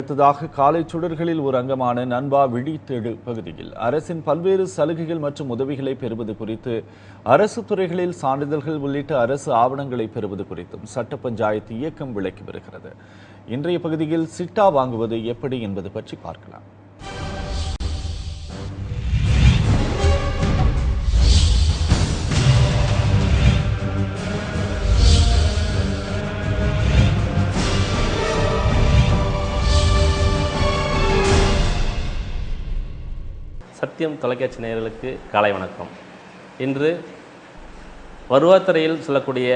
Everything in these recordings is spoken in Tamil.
அடுத்ததாக காலை சுடர்களில் ஒரு அங்கமான நண்பா விழித்தேடு பகுதியில் அரசின் பல்வேறு சலுகைகள் மற்றும் உதவிகளை பெறுவது குறித்து அரசு துறைகளில் சான்றிதழ்கள் உள்ளிட்ட அரசு ஆவணங்களை பெறுவது குறித்தும் சட்ட பஞ்சாயத்து இயக்கம் விளக்கி வருகிறது. இன்றைய பகுதியில் சிட்டா வாங்குவது எப்படி என்பது பற்றி பார்க்கலாம். சத்தியம் தொலைக்காட்சி நேயர்களுக்கு காலை வணக்கம். இன்று வருவாய்த்துறையில் சொல்லக்கூடிய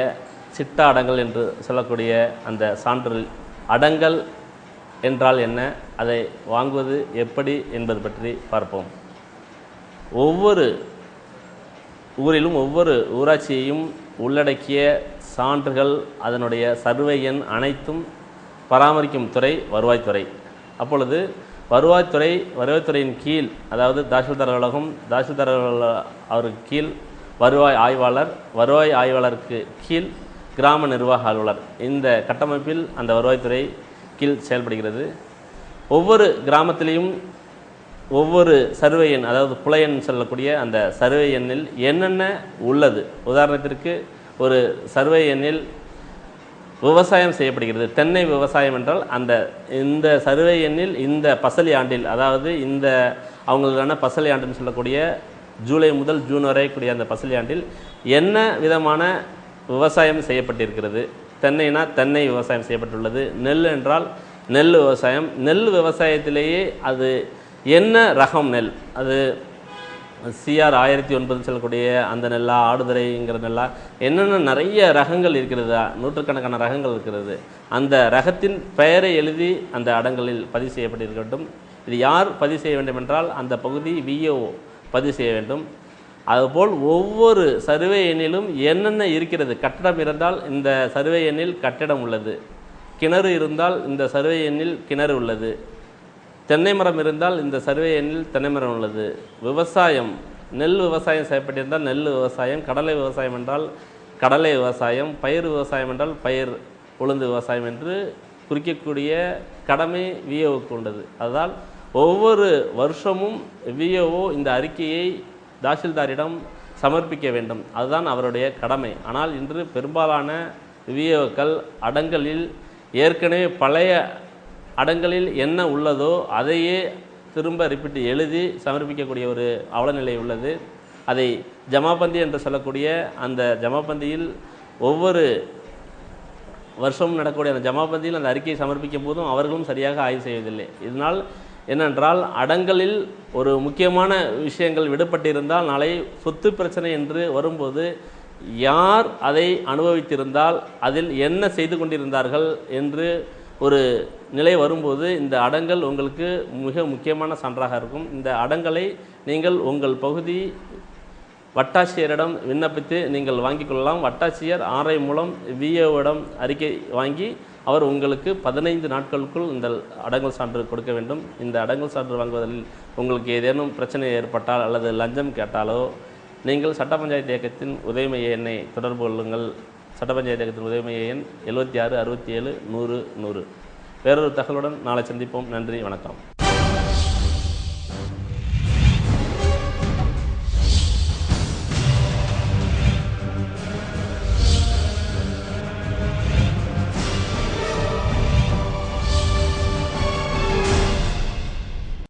சிட்டா அடங்கல் என்று சொல்லக்கூடிய அந்த சான்றிதழ் அடங்கல் என்றால் என்ன? அதை வாங்குவது எப்படி என்பது பற்றி பார்ப்போம். ஒவ்வொரு ஊரிலும் ஒவ்வொரு ஊராட்சியையும் உள்ளடக்கிய சான்றுகள் அதனுடைய சர்வே எண் அனைத்தும் பராமரிக்கும் துறை வருவாய்த்துறை. அப்பொழுது வருவாய்த்துறை வருவாய்த்துறையின் கீழ் அதாவது தாசில்தார் அலுவலகம் தாசில்தார் அவருக்கு கீழ் வருவாய் ஆய்வாளர் வருவாய் ஆய்வாளருக்கு கீழ் கிராம நிர்வாக அலுவலர். இந்த கட்டமைப்பில் அந்த வருவாய்த்துறை கீழ் செயல்படுகிறது. ஒவ்வொரு கிராமத்திலையும் ஒவ்வொரு சர்வே எண் அதாவது புலையன் சொல்லக்கூடிய அந்த சர்வே எண்ணில் என்னென்ன உள்ளது? உதாரணத்திற்கு ஒரு சர்வே எண்ணில் விவசாயம் செய்யப்படுகிறது. தென்னை விவசாயம் என்றால் அந்த இந்த சர்வே எண்ணில் இந்த பசலி ஆண்டில் அதாவது இந்த அவங்களுக்கான பசலி ஆண்டுன்னு சொல்லக்கூடிய ஜூலை முதல் ஜூன் வரை கூடிய அந்த பசலி ஆண்டில் என்ன விதமான விவசாயம் செய்யப்பட்டிருக்கிறது? தென்னைனா தென்னை விவசாயம் செய்யப்பட்டுள்ளது. நெல் என்றால் நெல் விவசாயம். நெல் விவசாயத்திலேயே அது என்ன ரகம் நெல்? அது சிஆர் ஆயிரத்தி ஒன்பது சொல்லக்கூடிய அந்த நெல்லா ஆடுதுறைங்கிற நெல்லா என்னென்ன நிறைய ரகங்கள் இருக்கிறது நூற்றுக்கணக்கான ரகங்கள் இருக்கிறது. அந்த ரகத்தின் பெயரை எழுதி அந்த அடங்கலில் பதிவு செய்யப்பட்டிருக்கட்டும். இது யார் பதிவு செய்ய வேண்டும் என்றால் அந்த பகுதி விஏஓ பதிவு செய்ய வேண்டும். அதுபோல் ஒவ்வொரு சர்வே எண்ணிலும் என்னென்ன இருக்கிறது கட்டடம் இருந்தால் இந்த சர்வே எண்ணில் கட்டடம் உள்ளது. கிணறு இருந்தால் இந்த சர்வே எண்ணில் கிணறு உள்ளது. தென்னை மரம் இருந்தால் இந்த சர்வே எண்ணில் தென்னை மரம் உள்ளது. விவசாயம் நெல் விவசாயம் செய்யப்பட்டிருந்தால் நெல் விவசாயம் கடலை விவசாயம் என்றால் கடலை விவசாயம் பயிர் விவசாயம் என்றால் பயிர் உளுந்து விவசாயம் என்று குறிக்கக்கூடிய கடமை விஓவுக்கு உண்டது. அதனால் ஒவ்வொரு வருஷமும் விஓஓ இந்த அறிக்கையை தாசில்தாரிடம் சமர்ப்பிக்க வேண்டும். அதுதான் அவருடைய கடமை. ஆனால் இன்று பெரும்பாலான விஓக்கள் அடங்கலில் ஏற்கனவே பழைய அடங்கலில் என்ன உள்ளதோ அதையே திரும்ப ரிப்பீட் எழுதி சமர்ப்பிக்கக்கூடிய ஒரு அவலநிலை உள்ளது. அதை ஜமாபந்தி என்று சொல்லக்கூடிய அந்த ஜமாபந்தியில் ஒவ்வொரு வருஷமும் நடக்கக்கூடிய அந்த ஜமாபந்தியில் அந்த அறிக்கையை சமர்ப்பிக்கும் போதும் அவர்களும் சரியாக ஆய்வு செய்வதில்லை. இதனால் என்னென்றால் அடங்கலில் ஒரு முக்கியமான விஷயங்கள் விடுபட்டிருந்தால் நாளை சொத்து பிரச்சனை என்று வரும்போது யார் அதை அனுபவித்திருந்தால் அதில் என்ன செய்து கொண்டிருந்தார்கள் என்று ஒரு நிலை வரும்போது இந்த அடங்கல் உங்களுக்கு மிக முக்கியமான சான்றாக இருக்கும். இந்த அடங்கலை நீங்கள் உங்கள் பகுதி வட்டாட்சியரிடம் விண்ணப்பித்து நீங்கள் வாங்கிக் கொள்ளலாம். வட்டாட்சியர் ஆர்ஐ மூலம் விஏவிடம் அறிக்கை வாங்கி அவர் உங்களுக்கு பதினைந்து நாட்களுக்குள் இந்த அடங்கல் சான்று கொடுக்க வேண்டும். இந்த அடங்கல் சான்று வாங்குவதில் உங்களுக்கு ஏதேனும் பிரச்சனை ஏற்பட்டால் அல்லது லஞ்சம் கேட்டாலோ நீங்கள் சட்ட பஞ்சாயத்து இயக்கத்தின் உதவி மைய எண்ணை தொடர்பு கொள்ளுங்கள். சட்ட பஞ்சாயத்து இயக்கத்தின் உதவி மைய எண் எழுபத்தி ஆறு அறுபத்தி ஏழு நூறு நூறு. வேறொரு தகவலுடன் நாளை சந்திப்போம். நன்றி வணக்கம்.